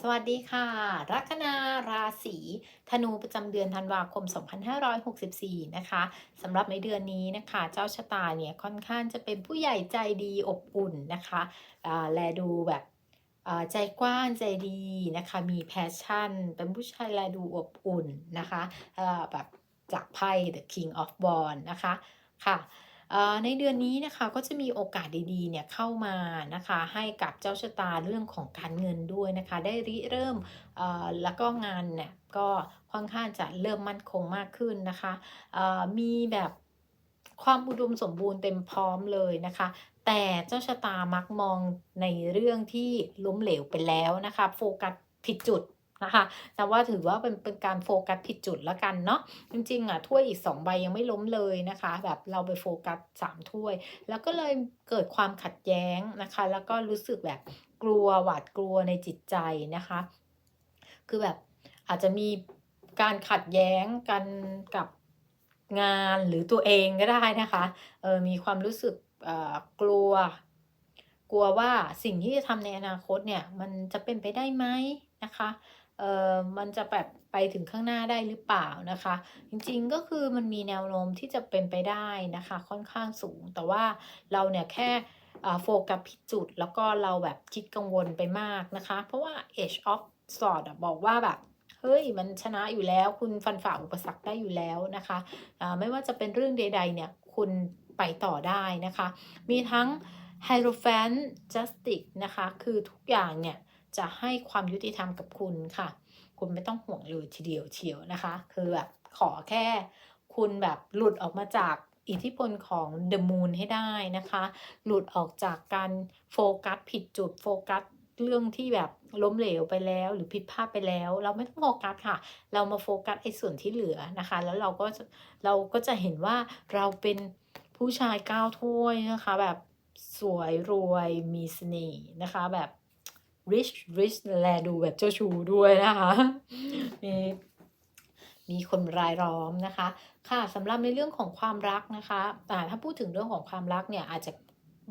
สวัสดีค่ะ ลัคนาราศีธนูประจำเดือนธันวาคม 2564 นะคะสำหรับในเดือนนี้นะคะ เจ้าชะตาเนี่ยค่อนข้างจะเป็นผู้ใหญ่ใจดีอบอุ่นนะคะอ่าแลดูแบบอ่าใจกว้างใจดีนะคะ มีแพชชั่น เป็นผู้ชายแลดูอบอุ่นนะคะแบบจากไพ่ The King of Wands นะคะค่ะ ในเดือนนี้นะคะก็จะมีโอกาสดีๆเนี่ยเข้ามานะคะให้กับเจ้าชะตาเรื่องของการเงินด้วยนะคะ ได้ริเริ่มแล้วก็งานเนี่ยก็ค่อนข้างจะเริ่มมั่นคงมากขึ้นนะคะมีแบบความอุดมสมบูรณ์เต็มพร้อมเลยนะคะ แต่เจ้าชะตามักมองในเรื่องที่ล้มเหลวไปแล้วนะคะ โฟกัสผิดจุด นะคะ แต่ว่าถือว่าเป็นเป็นการโฟกัสผิดจุดแล้วกันเนาะ จริงๆอะถ้วยอีกสองใบยังไม่ล้มเลยนะคะ แบบเราไปโฟกัสสามถ้วย แล้วก็เลยเกิดความขัดแย้งนะคะ แล้วก็รู้สึกแบบกลัวหวาดกลัวในจิตใจนะคะ คือแบบอาจจะมีการขัดแย้งกันกับงานหรือตัวเองก็ได้นะคะ เออมีความรู้สึกกลัว กลัวว่าสิ่งที่จะทำในอนาคตเนี่ย มันจะเป็นไปได้ไหมนะคะ เออมันจะแบบไปถึงข้างหน้าได้หรือเปล่านะคะ จริงๆก็คือมันมีแนวโน้มที่จะเป็นไปได้นะคะ ค่อนข้างสูง แต่ว่าเราเนี่ยแค่โฟกัสผิดจุด แล้วก็เราแบบคิดกังวลไปมากนะคะ เพราะว่า Age of Swords อะบอกว่าแบบเฮ้ยมันชนะอยู่แล้ว คุณฟันฝ่าอุปสรรคได้อยู่แล้วนะคะอ่าไม่ว่าจะเป็นเรื่องใด ๆ เนี่ยคุณไปต่อได้นะคะ มีทั้ง Hierophant Justice นะคะ คือทุกอย่างเนี่ย จะให้ความยุติธรรมกับคุณค่ะ คุณไม่ต้องห่วงเลยทีเดียวเชียวนะคะ คือแบบขอแค่คุณแบบหลุดออกมาจากอิทธิพลของ The Moon ให้ได้นะคะ หลุดออกจากการโฟกัสผิดจุดโฟกัสเรื่องที่แบบล้มเหลวไปแล้วหรือผิดพลาดไปแล้ว เราไม่ต้องโฟกัสค่ะ เรามาโฟกัสไอ้ส่วนที่เหลือนะคะ แล้วเราก็เราก็จะเห็นว่าเราเป็นผู้ชายก้าวถ้วยนะคะ แบบสวยรวยมีเสน่ห์นะคะแบบ rich rich แลดูแบบเจ้าชู้ด้วยนะคะ มีมีคนรายล้อมนะคะ ค่ะสำหรับในเรื่องของความรักนะคะอ่ถ้าพูดถึงเรื่องของความรักเนี่ยอาจจะ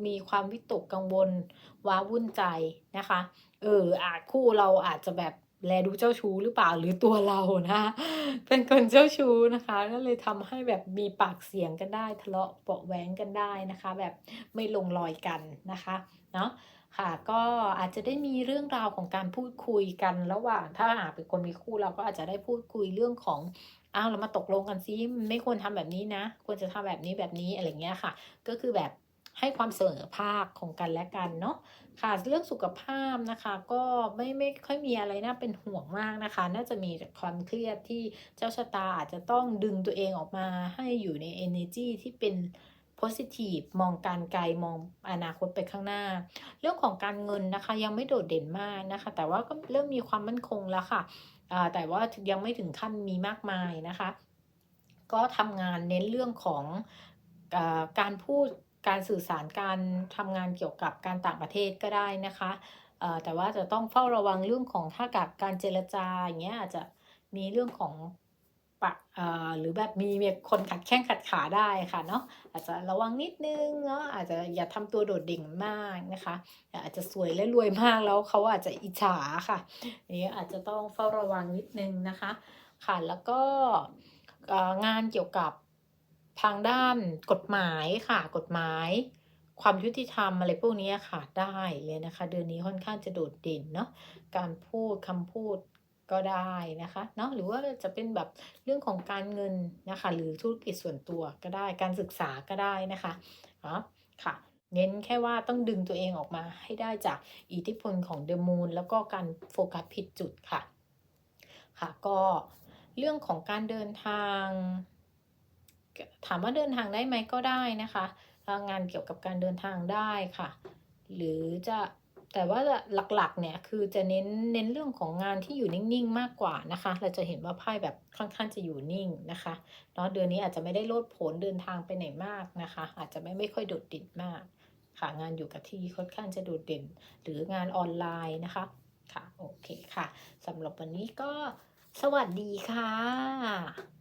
มีความวิตกกังวลว้าวุ่นใจนะคะ เอออาจคู่เราอาจจะแบบ แลดูเจ้าชู้หรือเปล่าหรือตัวเรานะเป็นคนเจ้าชู้นะคะก็เลยทำให้แบบมีปากเสียงกันได้ ทะเลาะเบาะแหวงกันได้นะคะ แบบไม่ลงรอยกันนะคะเนาะค่ะก็อาจจะได้มีเรื่องราวของการพูดคุยกันระหว่างถ้าหากเป็นคนมีคู่เราก็อาจจะได้พูดคุยเรื่องของอ้าวเรามาตกลงกันซิไม่ควรทำแบบนี้นะ ควรจะทำแบบนี้แบบนี้อะไรเงี้ยค่ะ ก็คือแบบ ให้ความเสมอภาคของกันและกันเนาะค่ะเรื่องสุขภาพนะคะ ก็ไม่ไม่ค่อยมีอะไรน่าเป็นห่วงมากนะคะ น่าจะมีแต่ความเครียดที่เจ้าชะตาอาจจะต้องดึงตัวเองออกมาให้อยู่ใน energy ที่เป็น positive มองการไกลมองอนาคตไปข้างหน้า เรื่องของการเงินนะคะยังไม่โดดเด่นมากนะคะ แต่ว่าก็เริ่มมีความมั่นคงแล้วค่ะแต่ว่ายังไม่ถึงขั้นมีมากมายนะคะ ก็ทำงานเน้นเรื่องของอการพูด การสื่อสารการทำงานเกี่ยวกับการต่างประเทศก็ได้นะคะเอ่อแต่ว่าจะต้องเฝ้าระวังเรื่องของถ้ากับการเจรจาอย่างเงี้ยอาจจะมีเรื่องของปะอ่าหรือแบบมีคนขัดแข้งขัดขาได้ค่ะเนาะอาจจะระวังนิดนึงเนาะอาจจะอย่าทำตัวโดดเด่นมากนะคะ อาจจะสวยและรวยมากแล้วเขาอาจจะอิจฉาค่ะนี้อาจจะต้องเฝ้าระวังนิดนึงนะคะค่ะแล้วก็งานเกี่ยวกับ ทางด้านกฎหมายค่ะ กฎหมาย ความยุติธรรมอะไรพวกนี้ค่ะได้เลยนะคะ เดือนนี้ค่อนข้างจะโดดเด่นเนาะการพูดคำพูดก็ได้นะคะเนาะหรือว่าจะเป็นแบบเรื่องของการเงินนะคะ หรือธุรกิจส่วนตัวก็ได้การศึกษาก็ได้นะคะอ๋อค่ะ เน้นแค่ว่าต้องดึงตัวเองออกมาให้ได้จากอิทธิพลของเดอะมูนแล้วก็การโฟกัสผิดจุดค่ะ ค่ะก็เรื่องของการเดินทาง ถามว่าเดินทางได้ไหมก็ได้นะคะงานเกี่ยวกับการเดินทางได้ค่ะ หรือจะแต่ว่าหลักๆเนี่ยคือจะเน้นเน้นเรื่องของงานที่อยู่นิ่งๆมากกว่านะคะ เราจะเห็นว่าไพ่แบบค่อนข้างจะอยู่นิ่งนะคะเนาะเดือนนี้อาจจะไม่ได้โลดโผนเดินทางไปไหนมากนะคะ อาจจะไม่ไม่ค่อยโดดเด่นมากค่ะงานอยู่กับที่ค่อนข้างจะโดดเด่น หรืองานออนไลน์นะคะค่ะโอเคค่ะสำหรับวันนี้ก็สวัสดีค่ะ